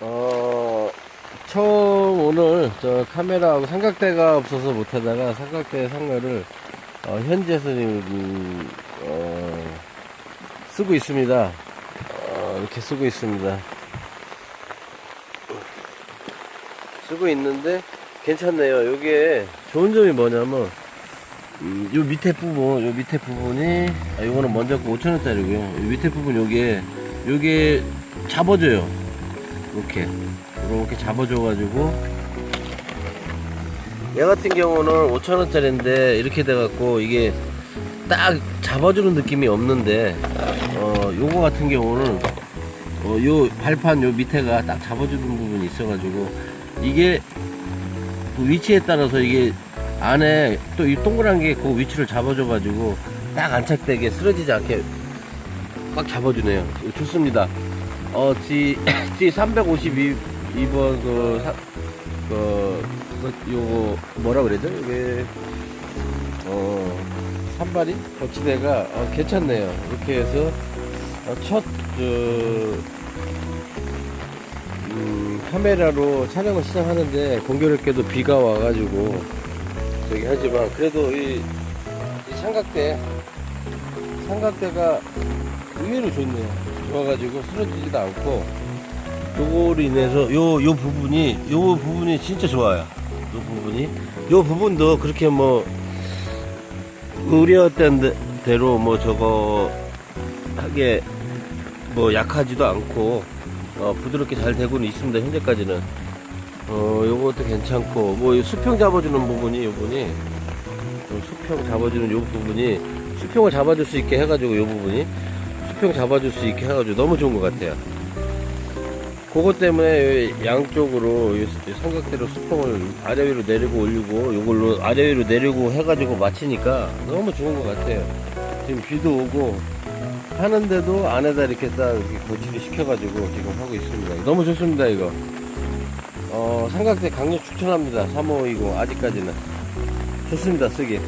어, 처음 오늘 저 카메라하고 삼각대가 없어서 못하다가 삼각대 상가를 어, 현재 스님 어, 쓰고 있습니다. 어, 이렇게 쓰고 있습니다. 쓰고 있는데 괜찮네요. 이게 좋은 점이 뭐냐면 음, 요 밑에 부분, 요 밑에 부분이 아, 요거는 먼저 거 5천 원짜리고요. 요 밑에 부분 요게 요게 잡아줘요. 이렇게 이렇게 잡아줘가지고 얘 같은 경우는 5천 원짜리인데 이렇게 돼갖고 이게 딱 잡아주는 느낌이 없는데 어 요거 같은 경우는 어, 요 발판 요 밑에가 딱 잡아주는 부분이 있어가지고 이게 그 위치에 따라서 이게 안에 또 이 동그란 게 그 위치를 잡아줘가지고 딱 안착되게 쓰러지지 않게 꽉 잡아주네요. 좋습니다. 어, G, G 352, 2번 그, 사, 그, 그, 요거, 뭐라 그러죠? 이게, 어, 산발이? 거치대가, 어, 괜찮네요. 이렇게 해서, 어, 첫, 저, 음, 카메라로 촬영을 시작하는데, 공교롭게도 비가 와가지고, 저기 하지만, 그래도 이, 이 삼각대, 삼각대가 의외로 좋네요. 좋아가지고 쓰러지지도 않고 요거로 인해서 요 요 부분이 요 부분이 진짜 좋아요. 요 부분이 요 부분도 그렇게 뭐 의뢰했던 대로 뭐 저거 하게 뭐 약하지도 않고 어, 부드럽게 잘 되고는 있습니다. 현재까지는 어 요것도 괜찮고 뭐이 수평 잡아주는 부분이 요분이 좀 수평 잡아주는 요 부분이 수평을 잡아줄 수 있게 해가지고 요 부분이 수평 잡아줄 수 있게 해가지고 너무 좋은 것 같아요. 그것 때문에 양쪽으로 이 삼각대로 수평을 아래 위로 내리고 올리고 이걸로 아래 위로 내리고 해가지고 맞추니까 너무 좋은 것 같아요. 지금 비도 오고 하는데도 안에다 이렇게 딱 고치를 시켜가지고 지금 하고 있습니다. 너무 좋습니다 이거. 어, 삼각대 강력 추천합니다. 3520 아직까지는 좋습니다 쓰기.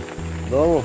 너무